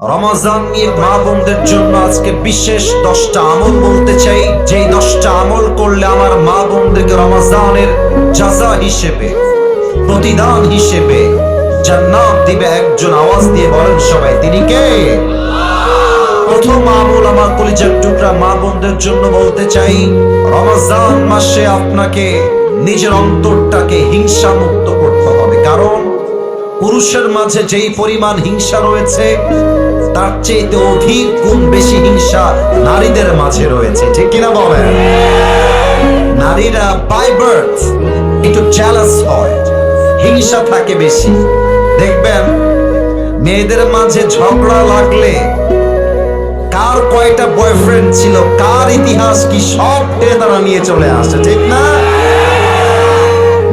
রমাজান নিয়ে মা বোনদের জন্য আজকে বিশেষ দশটা আমল বলতে চাই। যেই দশটা আমল করলে আমার মা বোনদেরকে রমাজানের জাজা হিসেবে, প্রতিদান হিসেবে জান্নাত দিবে একজন আওয়াজ দিয়ে বলেন সবাই, তিনি কে? প্রথম আমল আমার কলিজার টুকরা মা বোনদের জন্য বলতে চাই, রমাজান মাসে আপনাকে নিজের অন্তরটাকে হিংসা মুক্ত করতে হবে। কারণ পুরুষের মাঝে যেই পরিমাণ হিংসা রয়েছে তার চেয়ে অধিক গুণ বেশি হিংসা নারীদের মাঝে রয়েছে। ঠিক কিনা বলেন? নারীরা বাই বার্থ একটু চ্যালেঞ্জ হয়, হিংসা থাকে বেশি। দেখবেন, মেয়েদের মাঝে ঝগড়া লাগলে কার কয়টা বয়ফ্রেন্ড ছিল, কার ইতিহাস কি সব তারা নিয়ে চলে আসে, ঠিক না?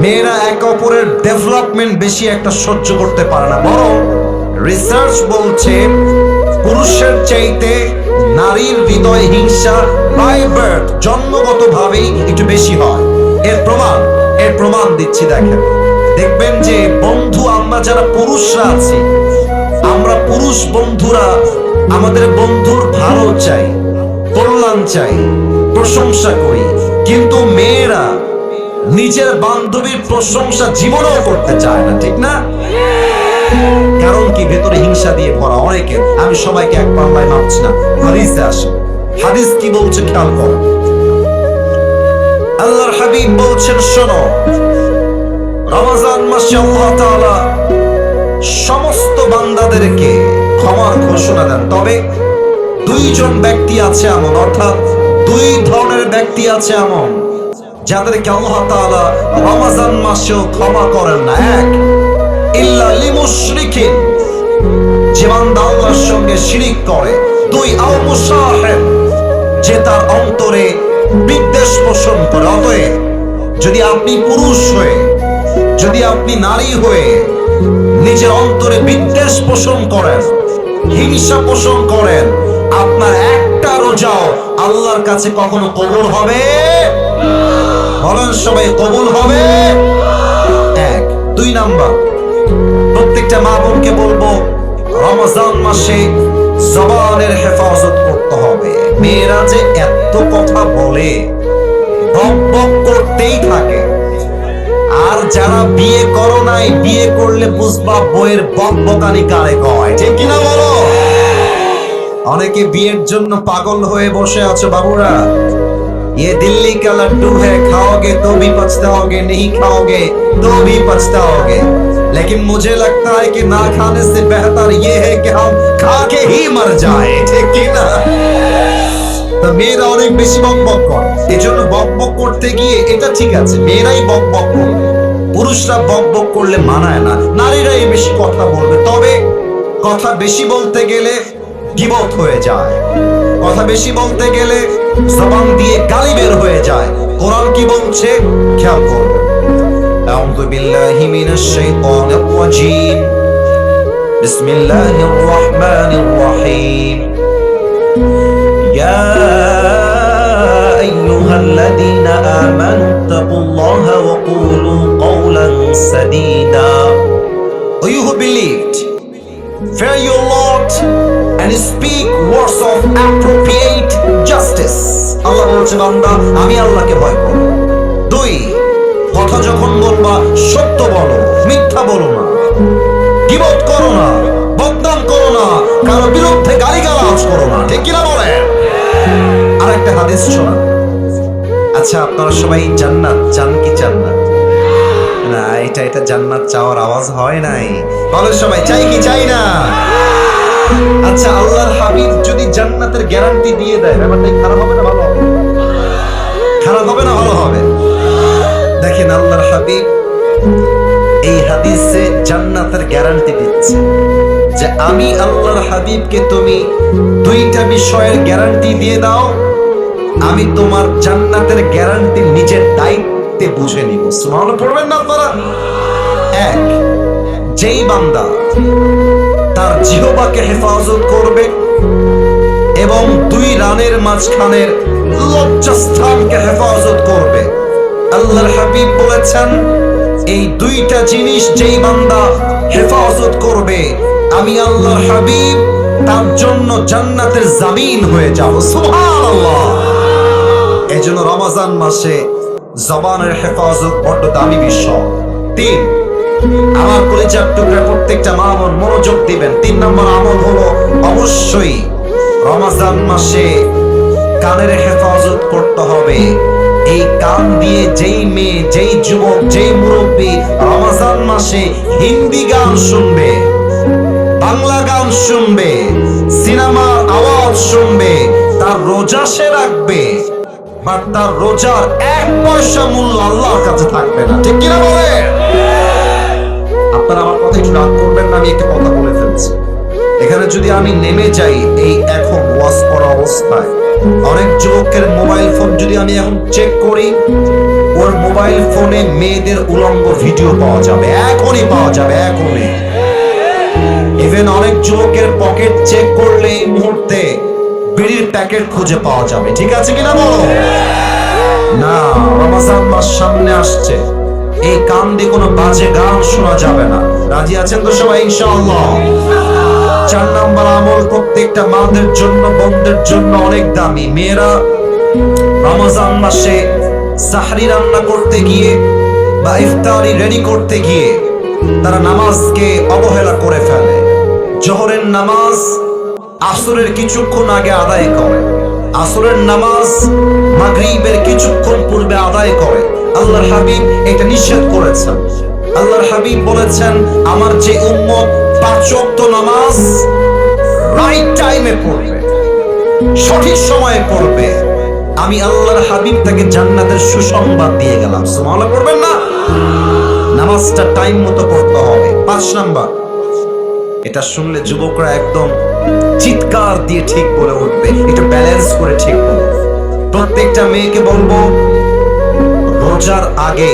মেয়েরা এক অপরের ডেভেলপমেন্ট বেশি একটা সহ্য করতে পারে না। বরং রিসার্চ বলছে পুরুষের চাইতে নারীর হৃদয় হিংসা বাই বার্থ জন্মগতভাবেই একটু বেশি হয়। এর প্রমাণ এর প্রমাণ দিচ্ছি দেখেন। দেখবেন যে বন্ধু আমরা যারা পুরুষরা আছি, আমরা পুরুষ বন্ধুরা আমাদের বন্ধুর ভালো চাই, কল্যাণ চাই, প্রশংসা করি। কিন্তু মেয়েরা নিজের বান্ধবীর প্রশংসা জীবনেও করতে চায় না, ঠিক না? কারণ কি? ভেতরে হিংসা দিয়ে ভরা অনেকে আমি সবাইকে এক পাল্লায় মাপছি না। হাদিসে আসে। হাদিস কি বলছে খেয়াল করো। আল্লাহর হাবিব বলছেন, শোনো, রমাজান মাসে আল্লাহ তাআলা সমস্ত বান্দাদেরকে ক্ষমার ঘোষণা দেন। তবে দুইজন ব্যক্তি আছে এমন, অর্থাৎ দুই ধরনের ব্যক্তি আছে এমন, যাদেরকে আল্লাহ তাআলা রমাজান মাসেও ক্ষমা করেন না। এক ইল্লা লিমুশরিকিন। যে বান্দা আল্লাহর সঙ্গে শিরিক করে, দুই আও মুসাহির যে তার অন্তরে বিদ্বেষ পোষণ করে। যদি আপনি পুরুষ হয়ে, যদি আপনি নারী হয়ে নিজের অন্তরে বিদ্বেষ পোষণ করেন, হিংসা পোষণ করেন, আপনার একটা রোজাও আল্লাহর কাছে কখনো কবুল হবে? বলেন সবাই, কবুল হবে? এক। দুই নাম্বার প্রত্যেকটা মা বোনকে বলবো রমজান মাসে জবানের হেফাজত করতে হবে মেয়েরা যে এত কথা বলে বক বক করতেই থাকে আর যারা বিয়ে করো নাই বিয়ে করলে বুঝবা বইয়ের বক বকানি কারে কয় ঠিক কিনা বলো অনেকে বিয়ের জন্য পাগল হয়ে বসে আছো বাবুরা ये दिल्ली का लड्डू है खाओगे तो भी पछताओगे नहीं खाओगे तो भी पछताओगे लेकिन मुझे लगता है कि ना खाने से बेहतर ये है कि हम खा के ही मर जाए ठीक কি না তো মেয়েরা অনেক বেশি বক বক করে এই জন্য বক বক করতে গিয়ে এটা ঠিক আছে মেয়েরাই বক বক করবে পুরুষরা বক বক করলে মানায় না নারীরাই বেশি কথা বলবে তবে কথা বেশি বলতে গেলে গিবত হয়ে যায় কথা বেশি বলতে গেলে জবান দিয়ে গালি বের হয়ে যায় কোরআন কি বলছে খেয়াল করবে أعوذ بالله من الشيطان الرجيم بسم الله الرحمن الرحيم يا أيها الذين آمنوا اتقوا الله وقولوا قولا سديدا Oh, you who believed, fear your Lord and speak words of appropriate justice. আল্লাহ বলছে বান্দা আমি আল্লাহকে ভয় করো দুই কথা যখন বলবা, সত্য বলো, মিথ্যা বলো না। গিবত করো না, বদনাম করো না, কারও বিরুদ্ধে গালিগালাজ করো না, ঠিক কিনা বলে? আরেকটা হাদিস শোনা আচ্ছা আপনারা সবাই জান্নাত, চান কি চান না না এটা এটা জান্নাত চাওয়ার আওয়াজ হয় নাই। বলো সবাই, চাই কি চাই না? আচ্ছা আল্লাহর হাবিব যদি জান্নাতের গ্যারান্টি দিয়ে দেয়, ব্যাপারটা খারাপ হবে না ভালো হবে? খারাপ হবে না ভালো হবে? দেখেন আল্লাহর হাবিব এই হাদিসে জান্নাতের গ্যারান্টি দিচ্ছে যে আমি আল্লাহর হাবিবকে তুমি দুইটা বিষয়ের গ্যারান্টি দিয়ে দাও, আমি তোমার জান্নাতের গ্যারান্টি নিজের দায়িত্বে বুঝে নিব। সুবহানাল্লাহ, পড়বেন না আপনারা? এক, যেই বান্দা তার জিহবাকে হেফাজত করবে এবং দুই রানের মাঝখানের লজ্জাস্থানকে হেফাজত করবে। আল্লাহর হাবিব বলেছেন, এই দুইটা জিনিস যেই বান্দা হেফাজত করবে, আমি আল্লাহর হাবিব, তার জন্য জান্নাতের জামিন হয়ে যাব। সুবহানাল্লাহ। এজন্য রমজান মাসে জবানের হেফাজত বড্ড দামি বিষয় তিন, আমার কলিজার টুকরা প্রত্যেকটা মা বোন মনোযোগ দিবেন। তিন নম্বর আমল হলো অবশ্যই রমজান মাসে কানের হেফাজত করতে হবে। এই কান দিয়ে যেই মেয়ে, যেই যুবক, যেই মুরব্বী রমজান মাসে হিন্দি গান শুনবে, বাংলা গান শুনবে সিনেমার আওয়াজ শুনবে, তার রোজা সে রাখবে বাট তার রোজার এক পয়সা মূল্য আল্লাহর কাছে থাকবে না। ঠিক কিনা বলে? আপনারা আমার কথা একটু রাগ করবেন না, আমি একটা কথা বলে ফেলছি। এখানে যদি আমি নেমে যাই এই এখন ওয়াজ করা অবস্থায় অনেক যুবকের মোবাইল ফোন যদি আমি এখন চেক করি, ওর মোবাইল ফোনে মেয়েদের উলঙ্গ ভিডিও পাওয়া যাবে, এখনই পাওয়া যাবে, এখনই। ইভেন অনেক যুবকের পকেট চেক করলে এই মুহূর্তে বিড়ির প্যাকেট খুঁজে পাওয়া যাবে, ঠিক আছে কিনা বলো? না, রমাজান মাস সামনে আসছে। এই কান দিয়ে কোনো বাজে গান শোনা যাবে না। রাজি আছেন তো সবাই, ইনশাআল্লাহ? চার নাম্বার আমল প্রত্যেকটা মাদের জন্য বোনদের জন্য অনেক দামি। মেয়েরা রমজান মাসে সাহরি রান্না করতে গিয়ে বা ইফতারি রেডি করতে গিয়ে তারা নামাজকে অবহেলা করে ফেলে। জোহরের নামাজ আসরের কিছুক্ষণ আগে আদায় করে। আসরের নামাজ মাগরিবের কিছুক্ষণ পূর্বে আদায় করে। আল্লাহর হাবিব এটা নিষেধ করেছেন। আল্লাহর হাবিব বলেছেন, আমার যে উম্মত পাঁচ ওয়াক্ত নামাজ রাইট টাইমে পড়বে, সঠিক সময়ে পড়বে। আমি আল্লাহর হাবিব তাকে জান্নাতের সুসংবাদ দিয়ে গেলাম। সুবহানাল্লাহ, পড়বেন না? নামাজটা টাইম মতো পড়তে হবে। পাঁচ নাম্বার, এটা শুনলে যুবকরা একদম চিৎকার দিয়ে ঠিক বলে উঠবে। একটু ব্যালেন্স করে ঠিক বলবে প্রত্যেকটা মেয়েকে বলব, রোজার আগে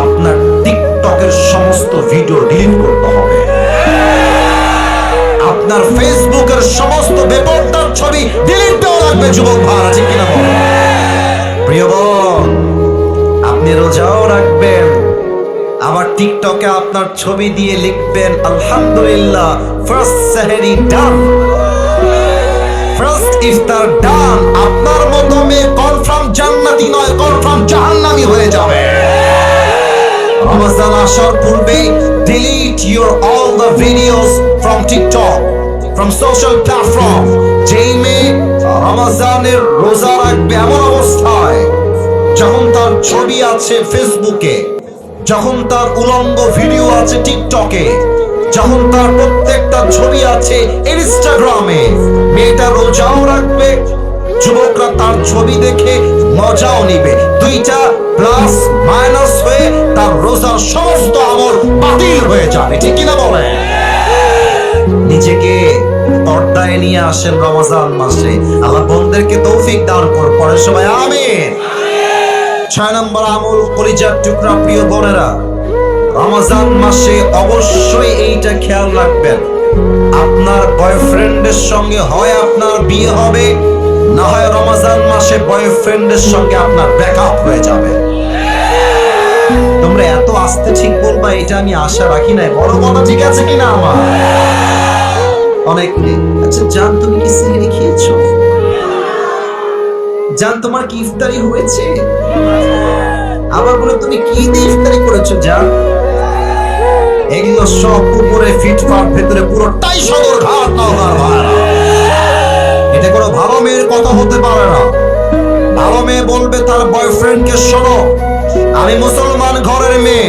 আপনার টিকটকের সমস্ত ভিডিও ডিলিট ফেসবুকের সমস্ত বেপরদার ছবি ডিলিট দেওয়া লাগবে, যুবক ভাড়া ঠিক কিনা প্রিয় বোন, আপনি রোজাও রাখবেন। আবার টিকটকে আপনার ছবি দিয়ে লিখবেন, আলহামদুলিল্লাহ ফার্স্ট সেহেরি ডান ফার্স্ট ইফতার ডান আপনার মতো মেয়ে কনফার্ম জান্নাতি নয় কনফার্ম জাহান্নামি হয়ে যাবে। রমজান আসার পূর্বে delete your all the videos from TikTok from social platform যেই মেয়ে রমজানের রোজা রাখবে এমন অবস্থায় যখন তার ছবি আছে ফেসবুকে যখন তার উলঙ্গ ভিডিও আছে টিকটকে যখন তার প্রত্যেকটা ছবি আছে ইনস্টাগ্রামে মেয়েটা রোজাও রাখবে, যুবকরা তার ছবি দেখে মজাও নিবে। দুইটা প্লাস মাইনাস হয়ে তার রোজার সমস্ত আমল বাতিল হয়ে যাবে। ঠিক কিনা বলে নিজেকে পর্দায় নিয়ে আসেন রমজান মাসে। আল্লাহ বন্ধুদেরকে তৌফিক দান কর পরের সময় আমিন। ছয় নম্বর আমল, কলিজার টুকরা, প্রিয় বোনেরা, রমজান মাসে অবশ্যই এইটা খেয়াল রাখবেন। আপনার বয়ফ্রেন্ডের সঙ্গে হয় আপনার বিয়ে হবে, না হয় রমজান মাসে বয়ফ্রেন্ডের সঙ্গে আপনার ব্রেকআপ হয়ে যাবে। তোমরা এত আস্তে ঠিক বলবা, এটা আমি আশা রাখি নাই। বড় কথা ঠিক আছে কিনা আমার? আচ্ছা জান, তুমি কি খেয়েছো? জান, তোমার কি ইফতারি হয়েছে? আবার তুমি কি দিয়ে ইফতারি করেছ, জান? এগুলো সব উপরে ভেতরে সদর ঘাট। এটা কোনো ভালো মেয়ের কথা হতে পারে না। ভালো মেয়ে বলবে, তার বয়ফ্রেন্ডকে শোনো। আমি মুসলমান ঘরের মেয়ে।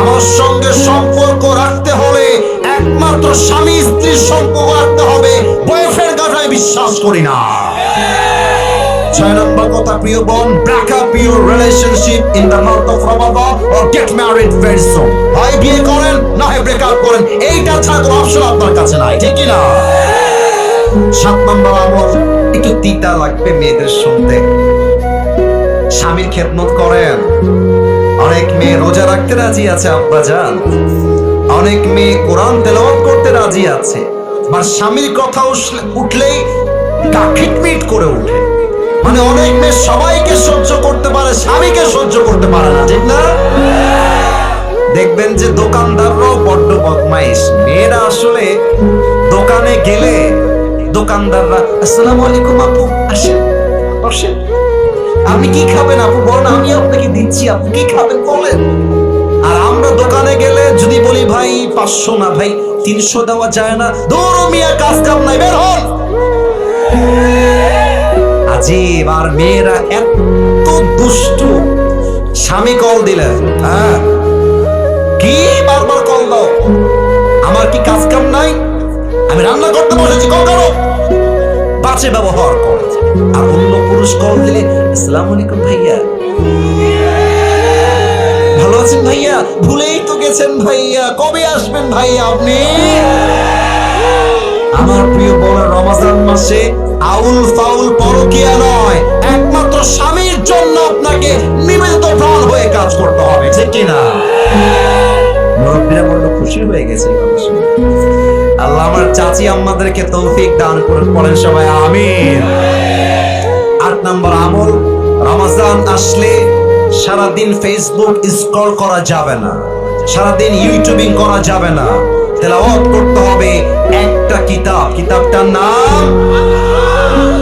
আমার সঙ্গে সম্পর্ক রাখতে হলে একমাত্র স্বামী স্ত্রীর সম্পর্ক রাখতে হবে। বয়ফ্রেন্ড কথায় বিশ্বাস করি না। ছয় নম্বর কথা প্রিয় বোন, break up your relationship in the month of Ramadan or get married very soon. হয় বিয়ে করেন, না হয় ব্রেক আপ করেন এইটা ছাড়া কোনো অপশন আপনার কাছে নাই ঠিক কি না? সাত নম্বর আমল, একটু তিতা লাগবে মেয়েদের শুনতে। স্বামীর খেদমত করেন। অনেক মেয়ে রোজা রাখতে রাজি আছে আব্বা যান অনেক মেয়ে কোরআন তেলাওয়াত করতে রাজি আছে। আর স্বামীর কথা উঠলেই গা খিটমিট করে ওঠে। মানে অনেক মেয়ে সবাইকে সহ্য করতে পারে, স্বামীকে সহ্য করতে পারে না, ঠিক না? দেখবেন যে দোকানদাররাও বড্ড বদমাইশ। মেয়েরা আসলে দোকানে গেলে দোকানদাররা, আসসালামু আলাইকুম আপু, আসেন, বসেন। আপনি কি খাবেন আপু? বলেন, আমি আপনাকে দিচ্ছি আপু কি খাবেন? বলেন। আমরা দোকানে গেলে যদি বলি, ভাই, পাঁচশো না, ভাই, তিনশো দেওয়া যায় না। দৌড় মিয়া, কাজ কাম নাই, বের হন। আজিব, আর মেয়েরা এত দুষ্টু। স্বামী কল দিলে হ্যাঁ কি বারবার কল দাও? আমার কি কাজ কাম নাই? আমি রান্না করতে বসেছি, কল করো। বাজে ব্যবহার করে। আর অন্য পুরুষ কল দিলে, আসসালামু আলাইকুম ভাইয়া। ভালো ভাইয়া, ভুলেই তো গেছেন ভাইয়া। কবে আসবেন ভাইয়া আপনি? আমার প্রিয় বড় রমাজান মাসে আউল ফাউল পরকিয়া নয়, একমাত্র স্বামীর জন্য আপনাকে নিবেদিত প্রাণ হয়ে কাজ করতে হবে, ঠিক কিনা? মুরব্বীরা খুশি হয়ে গেছে। আল্লাহ আমার চাচি আম্মাদেরকে তৌফিক দান করে পড়েন সবাই আমিন। আট নম্বর আমল, রমাজান আসলে সারাদিন ফেসবুক স্ক্রল করা যাবে না। সারাদিন ইউটিউবিং করা যাবে না। তেলাওয়াত করতে হবে একটা কিতাব। কিতাবটার নাম?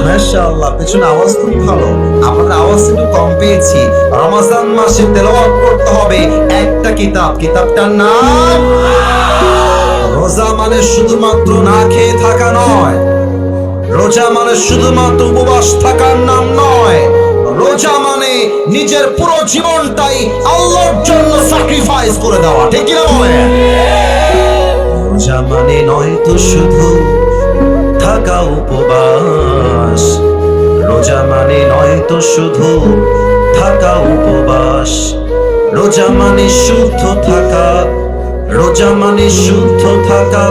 মাশাআল্লাহ, পেছনে আওয়াজ খুব ভালো। আপনাদের আওয়াজ একটু কম পেয়েছি। রমাজান মাসে তেলাওয়াত করতে হবে একটা কিতাব। কিতাবটার নাম? রোজা মানে শুধুমাত্র না খেয়ে থাকা নয়। রোজা মানে শুধুমাত্র উপবাস থাকার নাম নয়। রোজা মানে নিজের পুরো জীবনটাই আল্লাহর জন্য স্যাক্রিফাইস করে দেওয়া, ঠিক কিনা বলেন? রোজা মানে নয় তো শুধু থাকা উপবাস। রোজা মানে নয় তো শুধু থাকা উপবাস। রোজা মানে শুদ্ধ থাকা, রোজা মানে শুদ্ধ থাকা,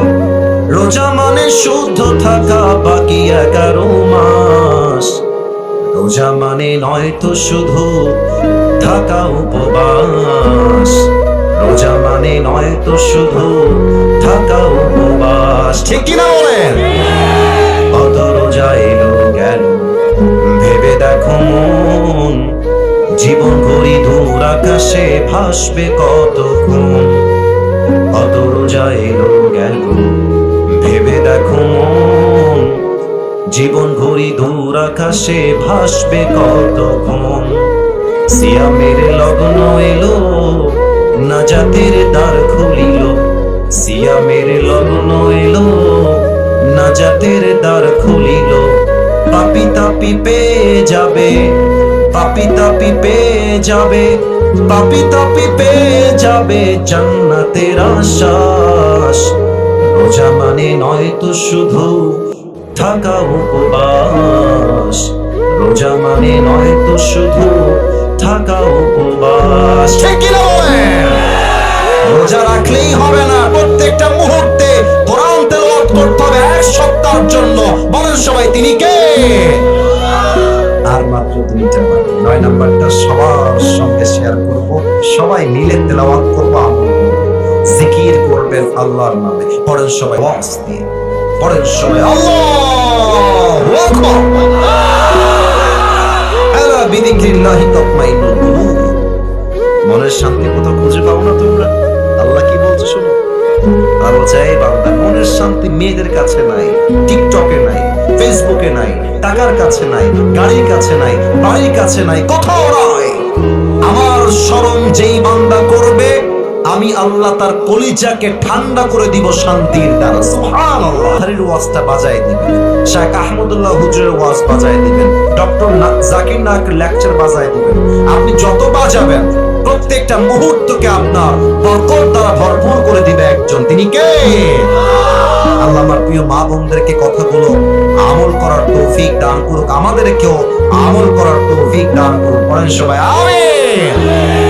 রোজা মানে শুদ্ধ থাকা, বাকি এগারো মাস। রোজা মানে নয় তো শুধু থাকা উপবাস। রোজা মানে নয় তো শুধু থাকা উপবাস। ঠিক কিনা বলেন? কত রোজা এলো গেল, ভেবে দেখো মন। জীবন ঘড়ি দূর আকাশে ভাসবে কতক্ষণ কত রোজা এলো গেল, ভেবে দেখো জীবন ঘড়ি দূর আকাশে ভাসবে কতক্ষণ? সিয়ামের লগ্ন এলো, না জাতের দ্বার খুলিল? সিয়ামের লগ্ন এলো, না জাতের দ্বার খুলিল? পাপি তাপি পেয়ে যাবে, পাপি তাপি পেয়ে যাবে, পাপি তাপি পেয়ে যাবে জান্নাতের আশ্বাস। রোজা মানে নয় তো শুধু থাকা উপবাস। রোজা মানে নয় তো শুধু থাকা উপবাস। ঠিক? রোজা রাখলেই হবে না প্রত্যেকটা মুহূর্তে কোরআন তেলাওয়াত করতে হবে এক সপ্তাহের জন্য। বলেন সবাই তিনি কে? আর মাত্র দুইটা বাকি। নয় নাম্বারটা সবার সঙ্গে শেয়ার করব। সবাই মিলে তেলাওয়াত করব। জিকির করবেন আল্লাহর নামে। পড়েন সবাই ওয়াজ দিয়ে। পড়েন সবাই আল্লাহু। আকবার আলা বিদিক্রিল্লাহি মনের শান্তি কোথাও খুঁজে পাও না তোমরা? আল্লাহ কি বলছে শোনো? বলছে এই বান্দা মনের শান্তি মেয়েদের কাছে নাই, টিকটকে নাই, ফেসবুকে নাই, টাকার কাছে নাই, গাড়ির কাছে নাই, বাড়ির কাছে নাই, কোথাও নাই। আমার স্মরণ যেই বান্দা করবে আমি আল্লাহ তার কলিজাকে ঠান্ডা করে দিব শান্তির দ্বারা। সুবহানাল্লাহ। হরির ওয়াজটা বাজায় দিবেন। শেখ আহমদুল্লাহ হুজুরের ওয়াজ বাজায় দিবেন। ডক্টর জাকির নাক লেকচার বাজায় দিবেন। আপনি যত বাজাবেন, প্রত্যেকটা মুহূর্তকে আপনার বরকত দ্বারা ভরপুর করে দিবে একজন। তিনি কে? আল্লাহ আমার প্রিয় মা বোনদেরকে কথাগুলো আমল করার তৌফিক দান করুক। আমাদেরকেও আমল করার তৌফিক দান করুক। পড়েন সবাই, আমিন।